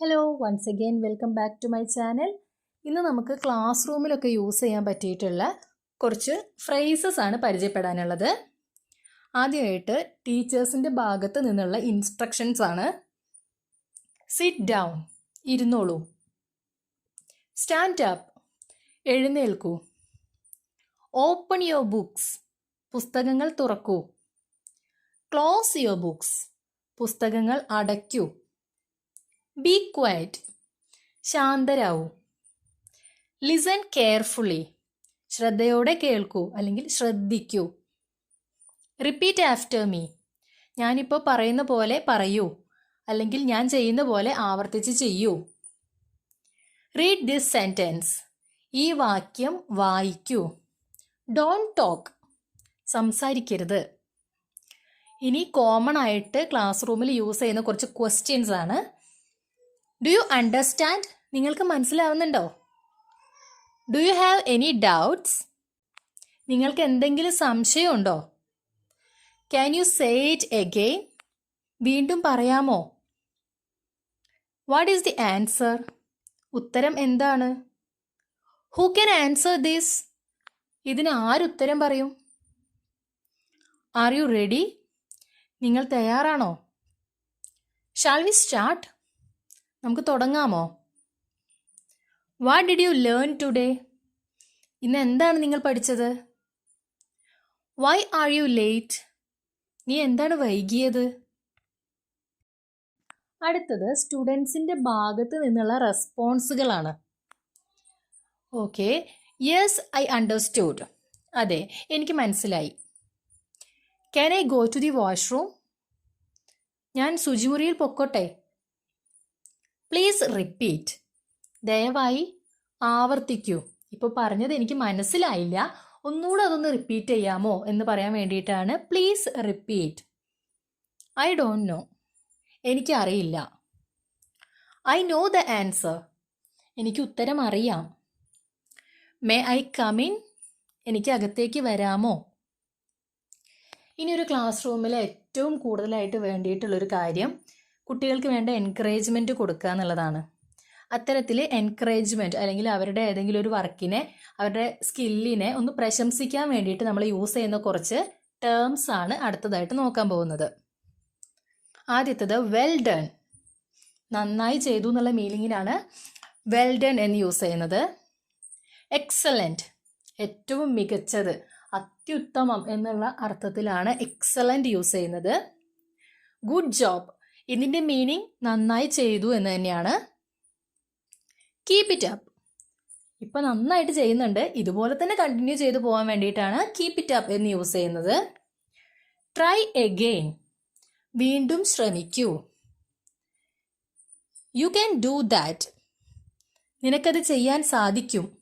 Hello once again welcome back to my channel ഇന്ന് നമുക്ക് class റൂമിലൊക്കെ യൂസ് ചെയ്യാൻ പറ്റിയിട്ടുള്ള കുറച്ച് ഫ്രേസസ് ആണ് പരിചയപ്പെടാനുള്ളത്. ആദ്യമായിട്ട് ടീച്ചേഴ്സിന്റെ ഭാഗത്ത് നിന്നുള്ള ഇൻസ്ട്രക്ഷൻസ് ആണ്. സിറ്റ് ഡൗൺ ഇരുന്നോളൂ. സ്റ്റാൻഡ് അപ്പ് എഴുന്നേൽക്കൂ. ഓപ്പൺ യുവർ ബുക്സ് പുസ്തകങ്ങൾ തുറക്കൂ. ക്ലോസ് യുവർ ബുക്സ് പുസ്തകങ്ങൾ അടയ്ക്കൂ. ബി ക്വയറ്റ് ശാന്തരാവൂ. ലിസൺ കെയർഫുള്ളി ശ്രദ്ധയോടെ കേൾക്കൂ അല്ലെങ്കിൽ ശ്രദ്ധിക്കൂ. റിപ്പീറ്റ് ആഫ്റ്റർ മീ ഞാനിപ്പോൾ പറയുന്ന പോലെ പറയൂ. അല്ലെങ്കിൽ ഞാൻ ചെയ്യുന്ന പോലെ ആവർത്തിച്ച് ചെയ്യൂ. റീഡ് ദിസ് സെന്റൻസ് ഈ വാക്യം വായിക്കൂ. ഡോൺ ടോക്ക് സംസാരിക്കരുത്. ഇനി കോമൺ ആയിട്ട് ക്ലാസ് റൂമിൽ യൂസ് ചെയ്യുന്ന കുറച്ച് ക്വസ്റ്റ്യൻസ് ആണ്. ഡു യു അണ്ടർസ്റ്റാൻഡ് നിങ്ങൾക്ക് മനസ്സിലാവുന്നുണ്ടോ? Do you have any doubts നിങ്ങൾക്ക് എന്തെങ്കിലും സംശയമുണ്ടോ? Can you say it again വീണ്ടും പറയാമോ? വാട്ട് ഈസ് ദി ആൻസർ ഉത്തരം എന്താണ്? ഹൂ ക്യാൻ ആൻസർ ദിസ് ഇതിന് ആരുത്തരം പറയും? ആർ യു റെഡി നിങ്ങൾ തയ്യാറാണോ? ഷാൽ വി സ്റ്റാർട്ട് നമുക്ക് തുടങ്ങാമോ? What did you learn today ഇന്ന് എന്താണ് നിങ്ങൾ പഠിച്ചത്? വൈ ആർ യു ലേറ്റ് നീ എന്താണ് വൈകിയത്? അടുത്തത് സ്റ്റുഡൻസിന്റെ ഭാഗത്ത് നിന്നുള്ള റെസ്പോൺസുകളാണ്. ഓക്കെ. യെസ് ഐ അണ്ടർസ്റ്റുഡ് അതെ എനിക്ക് മനസ്സിലായി. Can I go to the washroom ഞാൻ ശുചിമുറിയിൽ പൊക്കോട്ടെ? പ്ലീസ് റിപ്പീറ്റ് ദയവായി ആവർത്തിക്കൂ. ഇപ്പോൾ പറഞ്ഞത് എനിക്ക് മനസ്സിലായില്ല. ഒന്നുകൂടെ അതൊന്ന് റിപ്പീറ്റ് ചെയ്യാമോ എന്ന് പറയാൻ വേണ്ടിയിട്ടാണ്. Please repeat I don't know എനിക്കറിയില്ല. ഐ നോ ദ ആൻസർ എനിക്ക് ഉത്തരം അറിയാം. മേ ഐ കമിൻ എനിക്ക് അകത്തേക്ക് വരാമോ? ഇനി ഒരു ക്ലാസ് റൂമിൽ ഏറ്റവും കൂടുതലായിട്ട് വേണ്ടിയിട്ടുള്ളൊരു കാര്യം കുട്ടികൾക്ക് വേണ്ട എൻകറേജ്മെന്റ് കൊടുക്കുക എന്നുള്ളതാണ്. അത്തരത്തിൽ എൻകറേജ്മെന്റ് അല്ലെങ്കിൽ അവരുടെ ഏതെങ്കിലും ഒരു വർക്കിനെ അവരുടെ സ്കില്ലിനെ ഒന്ന് പ്രശംസിക്കാൻ വേണ്ടിയിട്ട് നമ്മൾ യൂസ് ചെയ്യുന്ന കുറച്ച് ടേംസ് ആണ് അടുത്തതായിട്ട് നോക്കാൻ പോകുന്നത്. ആദ്യത്തത് വെൽ ഡൺ നന്നായി ചെയ്തു എന്നുള്ള മീനിങ്ങിനാണ് വെൽ ഡൺ എന്ന് യൂസ് ചെയ്യുന്നത്. എക്സലന്റ് ഏറ്റവും മികച്ചത് അത്യുത്തമം എന്നുള്ള അർത്ഥത്തിലാണ് എക്സലന്റ് യൂസ് ചെയ്യുന്നത്. ഗുഡ് ജോബ് ഇതിന്റെ മീനിങ് നന്നായി ചെയ്തു എന്ന് തന്നെയാണ്. കീപ്പ് ഇറ്റ് അപ്പ് ഇപ്പം നന്നായിട്ട് ചെയ്യുന്നുണ്ട്. ഇതുപോലെ തന്നെ കണ്ടിന്യൂ ചെയ്തു പോകാൻ വേണ്ടിയിട്ടാണ് കീപ്പ് ഇറ്റ് അപ്പ് എന്ന് യൂസ് ചെയ്യുന്നത്. ട്രൈ എഗെയിൻ വീണ്ടും ശ്രമിക്കൂ. യു ക്യാൻ ഡൂ ദാറ്റ് നിനക്കത് ചെയ്യാൻ സാധിക്കും.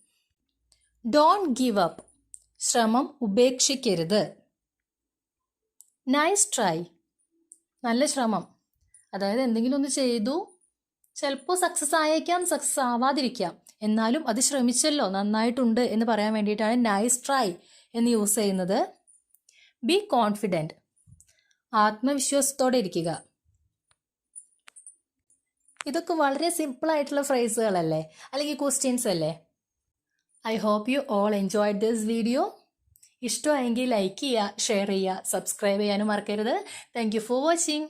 ഡോൺ ഗിവ് അപ്പ് ശ്രമം ഉപേക്ഷിക്കരുത്. നൈസ് ട്രൈ നല്ല ശ്രമം. അതായത് എന്തെങ്കിലും ഒന്ന് ചെയ്തു ചിലപ്പോൾ സക്സസ് ആയേക്കാം സക്സസ് ആവാതിരിക്കാം. എന്നാലും അത് ശ്രമിച്ചല്ലോ നന്നായിട്ടുണ്ട് എന്ന് പറയാൻ വേണ്ടിയിട്ടാണ് നൈസ് ട്രൈ എന്ന് യൂസ് ചെയ്യുന്നത്. ബി കോൺഫിഡന്റ് ആത്മവിശ്വാസത്തോടെ ഇരിക്കുക. ഇതൊക്കെ വളരെ സിമ്പിൾ ആയിട്ടുള്ള ഫ്രേസുകളല്ലേ അല്ലെങ്കിൽ ക്വസ്റ്റ്യൻസ് അല്ലേ? I hope you all enjoyed this video ഇഷ്ടമായെങ്കിൽ ലൈക്ക് ചെയ്യുക ഷെയർ ചെയ്യുക സബ്സ്ക്രൈബ് ചെയ്യാനും മറക്കരുത്. Thank you for watching